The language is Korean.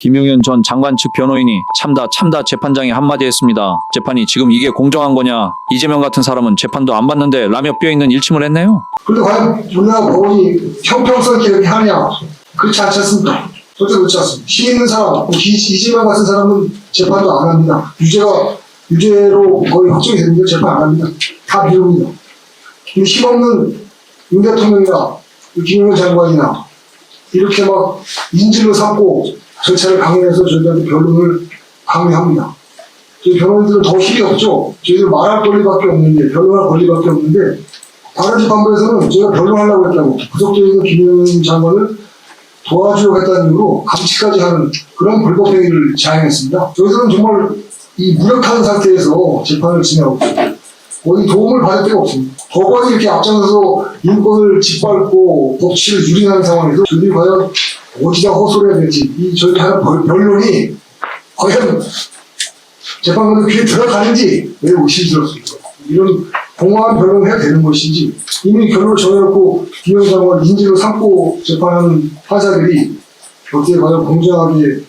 김용현 전 장관 측 변호인이 참다 참다 재판장에 한마디 했습니다. 재판이 지금 이게 공정한 거냐? 이재명 같은 사람은 재판도 안 받는데 라며 뼈 있는 일침을 했네요. 근데 과연 우리나라 법원이 형평성 있게 이렇게 하냐? 그렇지 않지 않습니까? 절대 그렇지 않습니다. 힘 있는 사람, 뭐 이- 이재명 같은 사람은 재판도 안 합니다. 유죄가, 유죄로 거의 확정이 됐는데 재판 안 합니다. 다 미룹니다. 힘 없는 윤 대통령이나 김용현 장관이나 이렇게 막 인질로 삼고 절차를 강요해서 저희한테 변론을 강요합니다. 저희 변호인들은 더 힘이 없죠. 저희들 말할 권리밖에 없는데, 변론할 권리밖에 없는데, 다른 재판부에서는 제가 변론하려고 했다고 있는 김용현 장관을 도와주려고 했다는 이유로 감치까지 하는 그런 불법행위를 자행했습니다. 저희들은 정말 이 무력한 상태에서 재판을 진행하고 있습니다. 거의 도움을 받을 데가 없습니다. 법원이 이렇게 앞장서서 인권을 짓밟고 법치를 유린하는 상황에서 저희들이 과연 어디다 호소를 해야 될지 이 변- 변론이 과연 재판관의 귀에 들어가는지 매우 의심스럽습니다. 이런 공허한 변론을 해야 되는 것인지 이미 결론을 정해놓고 김영 장관 인질로 삼고 재판하는 판사들이 어떻게 과연 공정하게